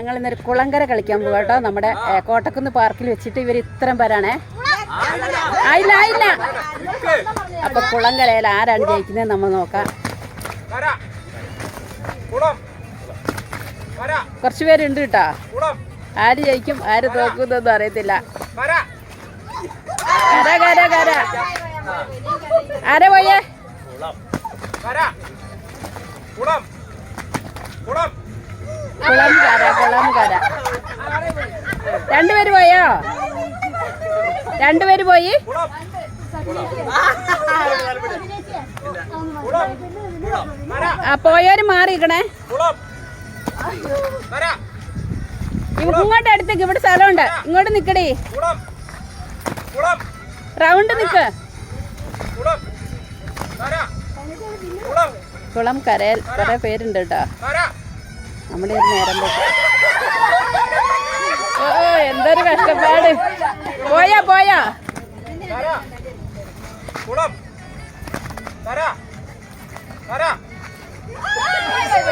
ഞങ്ങൾ ഇന്നൊരു കുളങ്കര കളിക്കാൻ പോകാം കേട്ടോ. നമ്മുടെ കോട്ടക്കുന്ന് പാർക്കിൽ വെച്ചിട്ട് ഇവർ ഇത്രയും പേരാണേ. ആയില്ല ആയില്ല. അപ്പൊ കുളങ്കരയിൽ ആരാണ് ജയിക്കുന്നത് നമ്മൾ നോക്കാം. കുറച്ചു പേരുണ്ട് കേട്ടോ. ആര് ജയിക്കും ആര് തോക്കുന്നൊന്നും അറിയത്തില്ല. ആരെ പോയേ? കുളം കുളം. കുളം കര കുളം കര രണ്ടുപേര് പോയോ? രണ്ടുപേര് പോയി? പോയവര് ഇവ- ഇങ്ങോട്ട് അടുത്തേക്ക് ഇവിടെ സ്ഥലമുണ്ട്. ഇങ്ങോട്ട് നിക്കടി. റൗണ്ട് നിക്ക്. കുളം കരയൽ കുറെ പേരുണ്ട് കേട്ടോ. നമ്മുടെ ഒരു നേരം. ഓ എന്തൊരു കഷ്ടപ്പാട്. പോയാ പോയാ.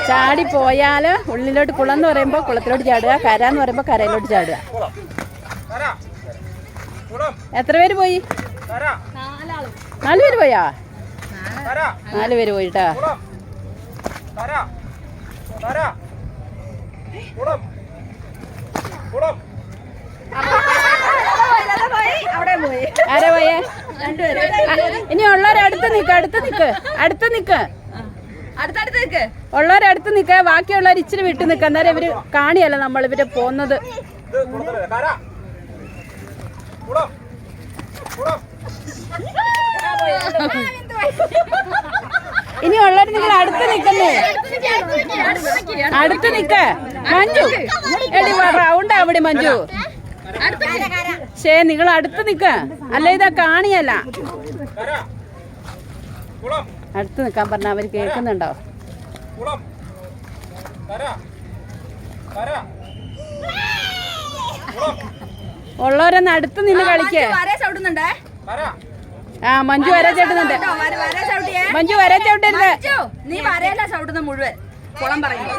ചാടി പോയാൽ ഉള്ളിലോട്ട് കുളം എന്ന് പറയുമ്പോ കുളത്തിലോട്ട് ചാടുക കര എന്ന് പറയുമ്പോ കരയിലോട്ട് ചാടുക. എത്ര പേര് പോയി? നാലുപേര് നാല് പേര് പോയാ നാലുപേര് നാല് പേര് പോയിട്ടാ കുളം വര വര കുളം കുളം ആരാ പോയേ? ആ, ഇനി ഉള്ളവരെ അടുത്ത് നിക്ക് അടുത്ത് നിക്ക് അടുത്ത് നിക്ക്. അടുത്തടുത്ത് അടുത്ത് നിൽക്കുക ബാക്കിയുള്ളവർ ഇച്ചിരി വിട്ട് നിക്ക. അന്നേരം ഇവർ കാണിയല്ല നമ്മൾ ഇവർ പോന്നത്. ഇനി ഉള്ളവർ നിങ്ങൾ അടുത്ത് നിക്കുന്നേ അടുത്ത് നിക്ക്. മഞ്ജു. എടി റൗണ്ട് അവിടെ മഞ്ജു. ശേ നിങ്ങൾ അടുത്ത് നിക്ക അല്ല ഇതാ കാണിയല്ല. അടുത്ത് നിൽക്കാൻ പറഞ്ഞ അവർ കേൾക്കുന്നുണ്ടോ? ഉള്ളവരൊന്ന് അടുത്ത് നിന്ന് കളിക്കേ. ചവിട്ടുന്നുണ്ടേ? ആ മഞ്ജു വരെ ചവിട്ടിയേ. മഞ്ജു വരെ ചവിട്ടരുത്. നീ വരയല്ല ചവിട്ടുന്ന മുഴുവൻ. കുളം പറയുന്നു.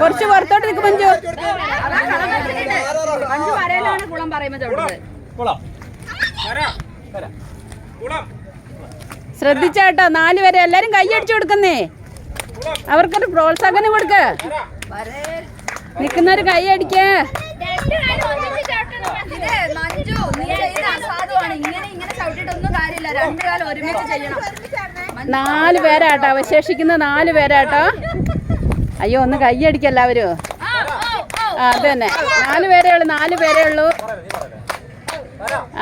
കുറച്ച് പുറത്തോട്ട് നിൽക്കും മഞ്ജു. മഞ്ജു വരയിലാണ് കുളം പറയുന്നത് ചവിട്ടുന്നത് ശ്രദ്ധിച്ചാട്ടോ നാല് പേരെ എല്ലാരും കൈയടിച്ചു കൊടുക്കുന്നേ. അവർക്കൊരു പ്രോത്സാഹനം കൊടുക്ക. കര നിക്കുന്നവര് കൈയടിക്ക് ഇങ്ങനെ ഇങ്ങനെ കാര്യമില്ല. രണ്ടു കാലം ഒരുമിച്ച് ചെയ്യണം. നാല് പേരാട്ടോ അവശേഷിക്കുന്ന നാല് പേരാട്ടോ. അയ്യോ ഒന്ന് കൈയടിക്ക എല്ലാവരും ആ അത് തന്നെ. നാല് പേരേ ഉള്ളൂ നാല് പേരേ ഉള്ളൂ.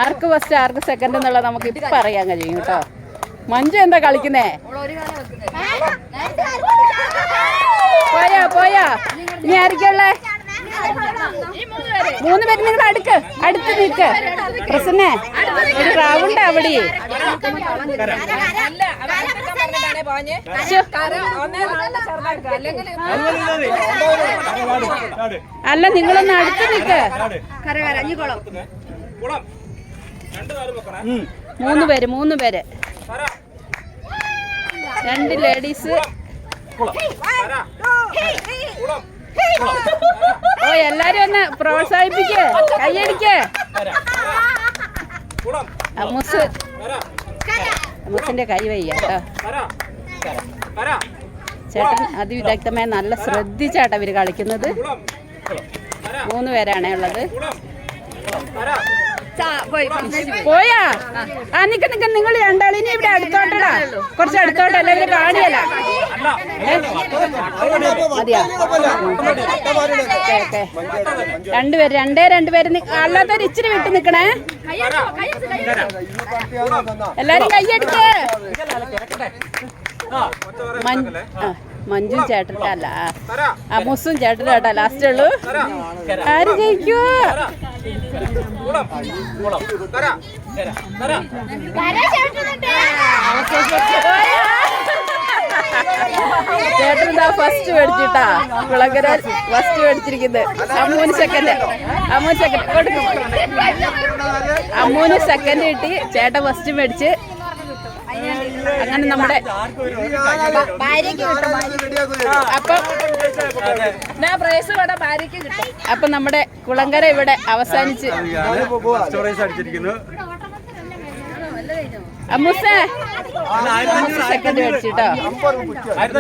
ആർക്ക് ഫസ്റ്റ് ആർക്ക് സെക്കൻഡ് എന്നുള്ളത് നമുക്ക് ഇപ്പം അറിയാൻ കഴിയും കേട്ടോ. മഞ്ജു എന്താ കളിക്കുന്നേ? പോയാ പോയാ. ഇനി ആയിരിക്കുള്ളേ മൂന്ന് പേര്. നിങ്ങൾ അടുക്ക് അടുത്ത് നിൽക്ക്. പ്രസന്നെ ഒരു റൗണ്ട് അവിടെ. അല്ല നിങ്ങളൊന്ന് അടുത്ത് നിൽക്ക്. മൂന്ന് പേര് മൂന്ന് പേര്. രണ്ട് ലേഡീസ്. ഓ എല്ലാരും ഒന്ന് പ്രോത്സാഹിപ്പിക്കേ. കൈയടിക്ക്. അമ്മൂസ് അമ്മൂസിന്റെ കൈ വയ്യ. ചേട്ടൻ അതിവിദഗ്ധമായി നല്ല ശ്രദ്ധിച്ചാട്ടാ ഇവർ കളിക്കുന്നത്. മൂന്ന് പേരാണേ ഉള്ളത്. പോയി ആ നിക്ക നിക്ക നിങ്ങൾ രണ്ടാളിനെ ഇവിടെ അടുത്തോട്ടടാ. കുറച്ച് അടുത്തോട്ടല്ല ഇവർ കാണിയല്ല. രണ്ടുപേര് രണ്ടേ രണ്ടുപേര് അല്ലാത്തവർ ഇച്ചിരി വിട്ട് നിക്കണേ. എല്ലാരും കൈയടിക്ക്. മഞ്ജു ചേട്ടന്റെ അല്ല. ആ, കര ചേട്ടന്റെ ലാസ്റ്റ് ഉള്ളൂ. ആര് ജയിക്കൂ? ഇതാ ഫസ്റ്റ് മേടിച്ചിട്ടാ? കുളങ്കര ഫസ്റ്റ് മേടിച്ചിരിക്കുന്നത് അമ്മൂന് സെക്കൻഡ് അമ്മൂന് സെക്കൻഡ് കൊടുക്കും അമ്മൂന് സെക്കൻഡ് കിട്ടി. ചേട്ടൻ ഫസ്റ്റ് മേടിച്ച് അങ്ങനെ നമ്മുടെ അപ്പം പ്രൈസ് ഇവിടെ ഭാര്യയ്ക്ക് കിട്ടും. അപ്പൊ നമ്മുടെ കുളങ്കര ഇവിടെ അവസാനിച്ച് അമ്മൂസേ. സെക്കൻഡ് മേടിച്ചിട്ടോ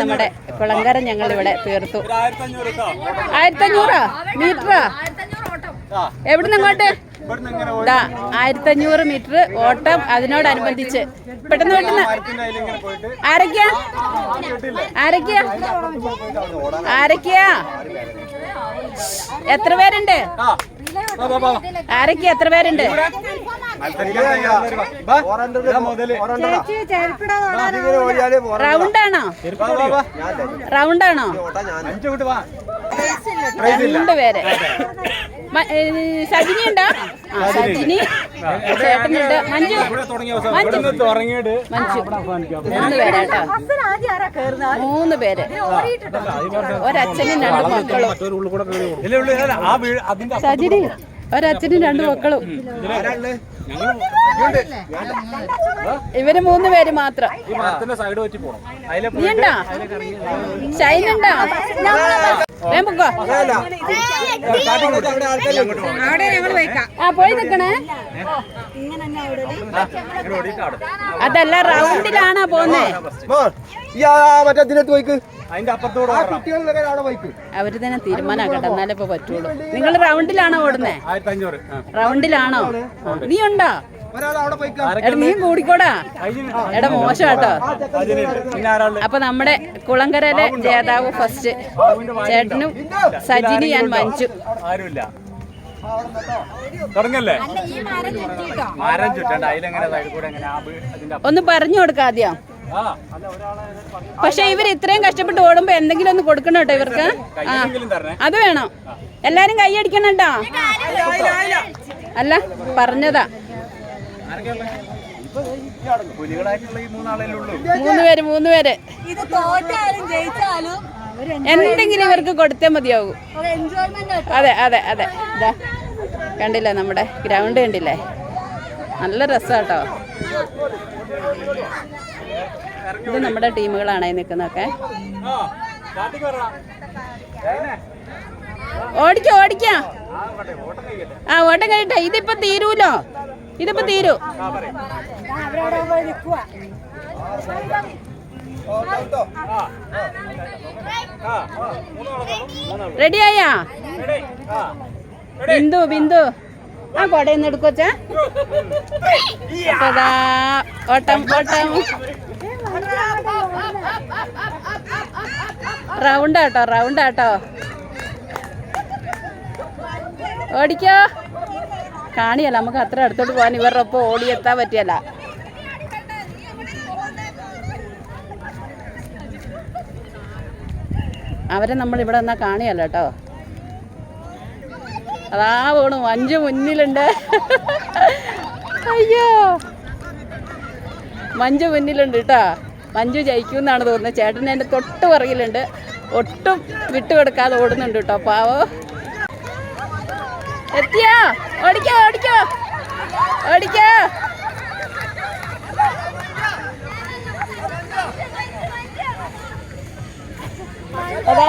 നമ്മുടെ കുളങ്കര ഞങ്ങൾ ഇവിടെ തീർത്തു ആയിരത്തി മീറ്ററോ മീറ്ററാ? എവിടുന്ന് അങ്ങോട്ട്? ദാ ആയിരത്തി അഞ്ഞൂറ് മീറ്റർ ഓട്ടം അതിനോടനുബന്ധിച്ച്. പെട്ടെന്ന് പെട്ടെന്ന്. ആരൊക്കെയാ ആരൊക്കെയാ? ആരൊക്കെയാ? എത്ര പേരുണ്ട്? ആരൊക്കെയാ? എത്ര പേരുണ്ട്? റൗണ്ടാണോ? റൗണ്ടാണോ? രണ്ട് പേര്. മ- ഏ, സജിനി. ഉണ്ടോ സജിനി ചേട്ടനുണ്ട്. മഞ്ജു. മഞ്ജു. മഞ്ജു. മൂന്ന് പേരാട്ടോ മൂന്ന് പേര്. ഒരച്ഛനും രണ്ട് മക്കളും. സജിനി ഒരച്ഛനും രണ്ട് മക്കളും. ഇവർ മൂന്ന് പേര് മാത്രം. സൈഡ് വെച്ച് പോണം. നീ ഉണ്ടോ? പോയി നിക്കണേ. അതല്ല റൗണ്ടിലാണോ പോന്നേ മറ്റേ ഇതിനകത്ത് പോയിക്ക്. അവർ തന്നെ തീരുമാനാക്കട്ടെ എന്നാലേ ഇപ്പൊ പറ്റുള്ളൂ. നിങ്ങൾ റൗണ്ടിലാണോ ഓടുന്നേ? റൗണ്ടിലാണോ? നീ ഉണ്ടോ? ഒരാൾ അവിടെ പോയിക്ക് എടാ നീ കൂടിക്കോടാ. എടാ മോശം കേട്ടോ. അപ്പൊ നമ്മുടെ കുളങ്കരയിലെ ജേതാവ് ഫസ്റ്റ്. ചേട്ടനും സജിനി ഞാൻ മഞ്ചു ആരുമില്ല. തുടങ്ങല്ലേ? മരം ചുറ്റണ്ട. അതിലെങ്ങനെ ഒന്ന് പറഞ്ഞു കൊടുക്ക ആദ്യം. പക്ഷെ ഇവർ ഇത്രയും കഷ്ടപ്പെട്ട് ഓടുമ്പോ എന്തെങ്കിലും ഒന്ന് കൊടുക്കണം കേട്ടോ ഇവർക്ക്? ആ. അത് വേണം. എല്ലാരും കൈയടിക്കണം കേട്ടോ അല്ല പറഞ്ഞതാ. മൂന്ന് പേര് മൂന്ന് പേര്. ഇത് തോറ്റാലും ജയിച്ചാലും എന്തെങ്കിലും ഇവർക്ക് കൊടുത്തേ മതിയാവൂ. അതെ അതെ അതെ. ഇതാ കണ്ടില്ലേ നമ്മുടെ ഗ്രൗണ്ട് കണ്ടില്ലേ? നല്ല രസാട്ടോ. ഇത് നമ്മുടെ ടീമുകളാണ് നിൽക്കുന്നൊക്കെ നിൽക്കുന്നതൊക്കെ ഓടിക്കോ ഓടിക്കാം. ആ ഓട്ടം കഴിയട്ടെ. ഇതിപ്പോ തീരൂലോ? ഇതിപ്പോ തീരൂ. റെഡിയായാ ബിന്ദു ബിന്ദു. ആ കൊടയൊന്ന് അപ്പതാ ഓട്ടം ഓട്ടം. റൗണ്ട് ആട്ടോ റൗണ്ട് ആട്ടോ. ഓടിക്കോ. കാണിയല്ല നമുക്ക് അത്ര അടുത്തോട്ട് പോകാൻ ഇവരുടെ ഒപ്പം ഓടിയെത്താൻ പറ്റിയല്ല. അവരെ നമ്മൾ ഇവിടെ നിന്നാ കാണിയല്ല കേട്ടോ. അതാ വേണു അഞ്ച് മുന്നിലുണ്ട്. അയ്യോ. മഞ്ജു മുന്നിലുണ്ട് കേട്ടോ. മഞ്ജു ജയിക്കും എന്നാണ് തോന്നുന്നത്. ചേട്ടൻ എന്റെ തൊട്ട് പുറകിലുണ്ട്. ഒട്ടും വിട്ടുകൊടുക്കാതെ ഓടുന്നുണ്ട് കേട്ടോ പാവോ. എത്തിയോ? ഓടിക്കോ ഓടിക്കോ. ഓടിക്കോ. അതാ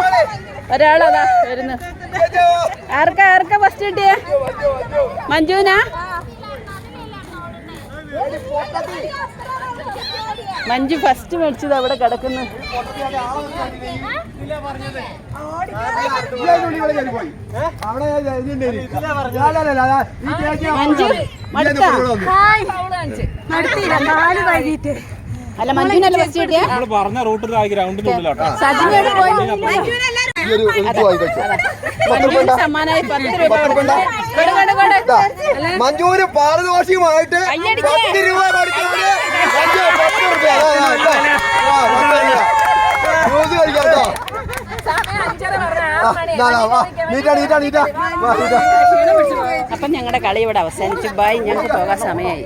ഒരാളതാ വരുന്നു. ആർക്കാ ആർക്കാ ഫസ്റ്റ് കിട്ടിയ? മഞ്ജുനാ മഞ്ജു ഫസ്റ്റ് മേടിച്ചത് അവിടെ കിടക്കുന്നു. അല്ല മഞ്ജുനല്ല കിട്ടിയ? പറഞ്ഞ റൂട്ടിൽ ആ ഗ്രൗണ്ടിന്റെ ഉള്ളിലാട്ടോ. സജിനോട് പോയി. മഞ്ജൂര് പാരദോഷികമായിട്ട് പത്ത് രൂപ കൊടുക്കുന്നത് മഞ്ജു പത്ത് രൂപ. കേട്ടോ. അപ്പം ഞങ്ങളുടെ കളി ഇവിടെ അവസാനിച്ചു. ബായ് ഞങ്ങൾക്ക് പോകാൻ സമയമായി.